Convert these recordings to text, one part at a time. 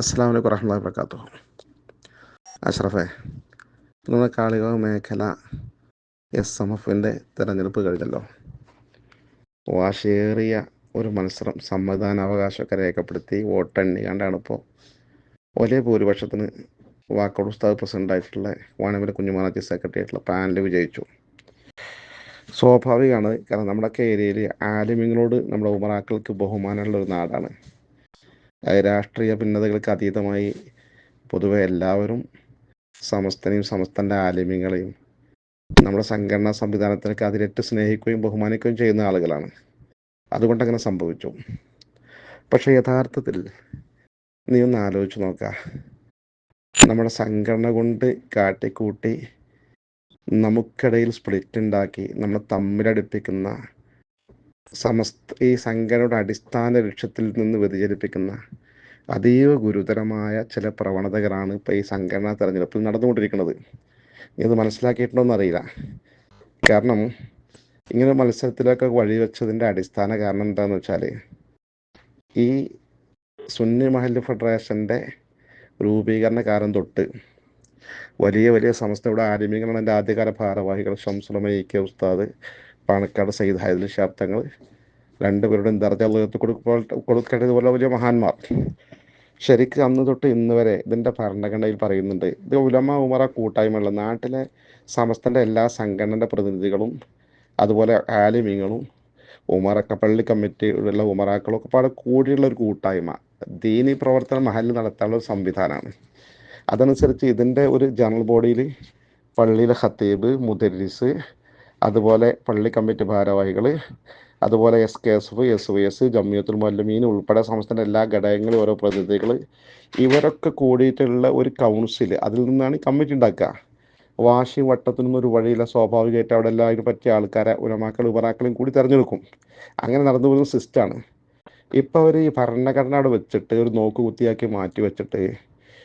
അസ്സാം വലൈക്കും വറഹമുല്ലാ വർക്കാത്തു അഷ്റഫേ നമ്മുടെ കാളിക മേഖല എസ് എം എഫിന്റെ തിരഞ്ഞെടുപ്പ് കഴിഞ്ഞല്ലോ. വാശിയേറിയ ഒരു മത്സരം സമ്മതിദാനാവകാശമൊക്കെ രേഖപ്പെടുത്തി വോട്ടെണ്ണി കണ്ടാണ് ഇപ്പോൾ ഒരേ ഭൂരിപക്ഷത്തിന് വാക്കോട് ഉസ്താദ് പ്രസിഡന്റായിട്ടുള്ള വാണിമല കുഞ്ഞുമാനാജി സെക്രട്ടറി ആയിട്ടുള്ള പാനൽ വിജയിച്ചു. സ്വാഭാവികമാണ് കാരണം നമ്മുടെയൊക്കെ ഏരിയയിൽ ആലിമ്യങ്ങളോട് നമ്മുടെ ഉമറാക്കൾക്ക് ബഹുമാനമുള്ള ഒരു നാടാണ്. രാഷ്ട്രീയ ഭിന്നതകൾക്ക് അതീതമായി പൊതുവെ എല്ലാവരും സമസ്തനെയും സമസ്തന്റെ ആലിമ്യങ്ങളെയും നമ്മുടെ സംഘടനാ സംവിധാനത്തിനൊക്കെ അതിലേറ്റ് സ്നേഹിക്കുകയും ബഹുമാനിക്കുകയും ചെയ്യുന്ന ആളുകളാണ്. അതുകൊണ്ടങ്ങനെ സംഭവിച്ചു. പക്ഷേ യഥാർത്ഥത്തിൽ നീ ഒന്ന് ആലോചിച്ച് നോക്ക. നമ്മുടെ സംഘടന കൊണ്ട് കാട്ടിക്കൂട്ടി നമുക്കിടയിൽ സ്പ്ലിറ്റ് ഉണ്ടാക്കി നമ്മൾ തമ്മിലടുപ്പിക്കുന്ന സമസ്ത ഈ സംഘടനയുടെ അടിസ്ഥാന ലക്ഷ്യത്തിൽ നിന്ന് വ്യതിചലിപ്പിക്കുന്ന അതീവ ഗുരുതരമായ ചില പ്രവണതകളാണ് ഇപ്പോൾ ഈ സംഘടനാ തെരഞ്ഞെടുപ്പിൽ നടന്നുകൊണ്ടിരിക്കുന്നത്. ഇത് മനസ്സിലാക്കിയിട്ടുണ്ടോയെന്ന് അറിയില്ല. കാരണം ഇങ്ങനെ മത്സരത്തിലൊക്കെ വഴിവെച്ചതിന്റെ അടിസ്ഥാന കാരണം എന്താണെന്ന് വെച്ചാൽ ഈ സുന്നി മഹൽ ഫെഡറേഷന്റെ രൂപീകരണ കാലം തൊട്ട് വലിയ വലിയ സംസ്ഥയുടെ ആരംഭിക്കണം എന്റെ ആദ്യകാല ഭാരവാഹികൾ ഷംസുലമ ഇ കെ ഉസ്താദ് പാണക്കാട് സയ്യിദ് ഹൈദൽ രണ്ടു രണ്ടുപേരുടെയും ദർജ കൊടുക്കേണ്ടതുപോലെ വലിയ മഹാന്മാർ. ശരിക്കും അന്ന് തൊട്ട് ഇന്ന് വരെ ഇതിന്റെ ഭരണഘടനയിൽ പറയുന്നുണ്ട്. ഇത് ഉലമ ഉമറ കൂട്ടായ്മയുള്ള നാട്ടിലെ സമസ്തന്റെ എല്ലാ സംഘടനയുടെ പ്രതിനിധികളും അതുപോലെ ആലിമീങ്ങളും ഉമറക്ക പള്ളി കമ്മിറ്റിയുള്ള ഉമറാക്കളും ഒക്കെ പാടെ കൂടിയുള്ള ഒരു കൂട്ടായ്മ. ദീനി പ്രവർത്തന മഹലിൽ നടത്താനുള്ള ഒരു സംവിധാനമാണ്. അതനുസരിച്ച് ഇതിന്റെ ഒരു ജനറൽ ബോഡിയിൽ പള്ളിയിലെ ഖത്തീബ് മുദരിസ് അതുപോലെ പള്ളി കമ്മിറ്റി ഭാരവാഹികൾ അതുപോലെ S K S F S V S Jamiyyathul മല്ലമീൻ ഉൾപ്പെടെ സംസ്ഥാന എല്ലാ ഘടകങ്ങളും ഓരോ പ്രതിനിധികൾ ഇവരൊക്കെ കൂടിയിട്ടുള്ള ഒരു കൗൺസിൽ അതിൽ നിന്നാണ് കമ്മിറ്റി ഉണ്ടാക്കുക. വാശി വട്ടത്തിനൊന്നും ഒരു വഴിയില്ല. സ്വാഭാവികമായിട്ട് അവിടെ എല്ലാവരും പറ്റിയ ആൾക്കാരെ ഉലമാക്കൾ ഉപറാക്കളും കൂടി തിരഞ്ഞെടുക്കും. അങ്ങനെ നടന്നു പോകുന്ന സിസ്റ്റമാണ് ഇപ്പോൾ അവർ ഈ ഭരണഘടന അവിടെ വെച്ചിട്ട് ഒരു നോക്കുകുത്തിയാക്കി മാറ്റി വെച്ചിട്ട്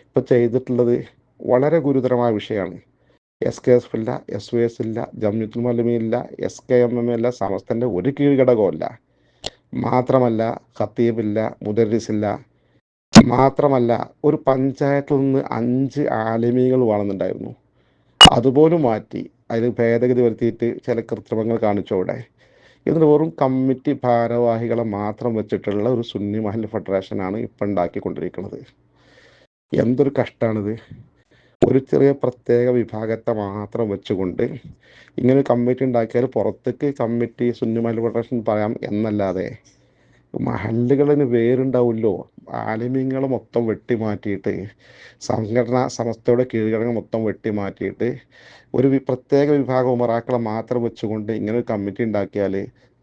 ഇപ്പോൾ ചെയ്തിട്ടുള്ളത് വളരെ ഗുരുതരമായ വിഷയമാണ്. എസ് കെ എസ് ഇല്ല എസ് വി എസ് ഇല്ല ജംയുത്തുൽ മലമി ഇല്ല എസ് കെ എം എം ഇല്ല സമസ്തന്റെ ഒരു കീഴ്ഘടകമല്ല മാത്രമല്ല ഖത്തീബില്ല മുദരിസ് ഇല്ല മാത്രമല്ല ഒരു പഞ്ചായത്തിൽ നിന്ന് അഞ്ച് ആലിമികൾ വേണമെന്നുണ്ടായിരുന്നു അതുപോലും മാറ്റി അതിൽ ഭേദഗതി വരുത്തിയിട്ട് ചില കൃത്രിമങ്ങൾ കാണിച്ചോടെ ഇതിന് വെറും കമ്മിറ്റി ഭാരവാഹികളെ മാത്രം വെച്ചിട്ടുള്ള ഒരു സുന്നി മഹൽ ഫെഡറേഷനാണ് ഇപ്പം ഉണ്ടാക്കിക്കൊണ്ടിരിക്കുന്നത്. എന്തൊരു കഷ്ടമാണിത് ഒരു ചെറിയ പ്രത്യേക വിഭാഗത്തെ മാത്രം വെച്ചുകൊണ്ട് ഇങ്ങനെ കമ്മിറ്റി ഉണ്ടാക്കിയാൽ പുറത്തേക്ക് കമ്മിറ്റി സുന്നി മഹൽ ഫെഡറേഷൻ പറയാം എന്നല്ലാതെ മഹല്ലുകളിന് വേരുണ്ടാവില്ലോ ആലിമ്യങ്ങൾ മൊത്തം വെട്ടി മാറ്റിയിട്ട് സംഘടന സമസ്തയുടെ കീഴ്ഘടകം മൊത്തം വെട്ടി മാറ്റിയിട്ട് ഒരു പ്രത്യേക വിഭാഗം ഉമറാക്കളെ മാത്രം വെച്ചുകൊണ്ട് ഇങ്ങനെ ഒരു കമ്മിറ്റി ഉണ്ടാക്കിയാൽ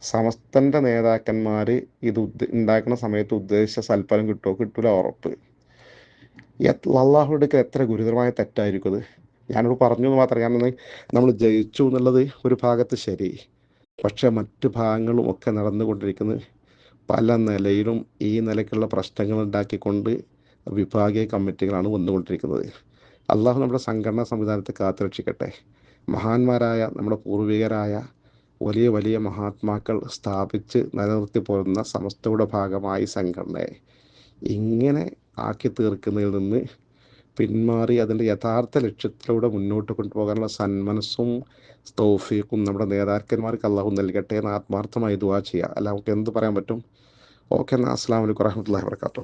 സമസ്തന്റെ നേതാക്കന്മാർ ഇത് ഉണ്ടാക്കുന്ന സമയത്ത് ഉദ്ദേശിച്ച സൽഫലം കിട്ടുമോ കിട്ടില്ല ഉറപ്പ്. അള്ളാഹുയുടെ എത്ര ഗുരുതരമായ തെറ്റായിരിക്കും അത്? ഞാനോട് പറഞ്ഞു എന്ന് മാത്രം കാരണം നമ്മൾ ജയിച്ചു എന്നുള്ളത് ഒരു ഭാഗത്ത് ശരി. പക്ഷെ മറ്റു ഭാഗങ്ങളും ഒക്കെ നടന്നുകൊണ്ടിരിക്കുന്നത് പല നിലയിലും ഈ നിലയ്ക്കുള്ള പ്രശ്നങ്ങൾ ഉണ്ടാക്കിക്കൊണ്ട് വിഭാഗീയ കമ്മിറ്റികളാണ് വന്നുകൊണ്ടിരിക്കുന്നത്. അള്ളാഹു നമ്മുടെ സംഘടനാ സംവിധാനത്തെ കാത്തുരക്ഷിക്കട്ടെ. മഹാന്മാരായ നമ്മുടെ പൂർവികരായ വലിയ വലിയ മഹാത്മാക്കൾ സ്ഥാപിച്ച് നിലനിർത്തി പോരുന്ന സമസ്തയുടെ ഭാഗമായി സംഘടനയെ. ഇങ്ങനെ ആക്കി തീർക്കുന്നതിൽ നിന്ന് പിന്മാറി അതിന്റെ യഥാർത്ഥ ലക്ഷ്യത്തിലൂടെ മുന്നോട്ട് കൊണ്ടുപോകാനുള്ള സന്മനസ്സും തൗഫീഖും നമ്മുടെ നേതാക്കന്മാർക്ക് അള്ളാഹു നൽകട്ടെ എന്ന് ആത്മാർത്ഥമായി ദുവാ ചെയ്യുക. അല്ല നമുക്ക് എന്ത് പറയാൻ പറ്റും? ഓക്കെ എന്നാൽ അസ്സാം വലൈക്കും വരഹമുല്ലാ വർക്കാത്തു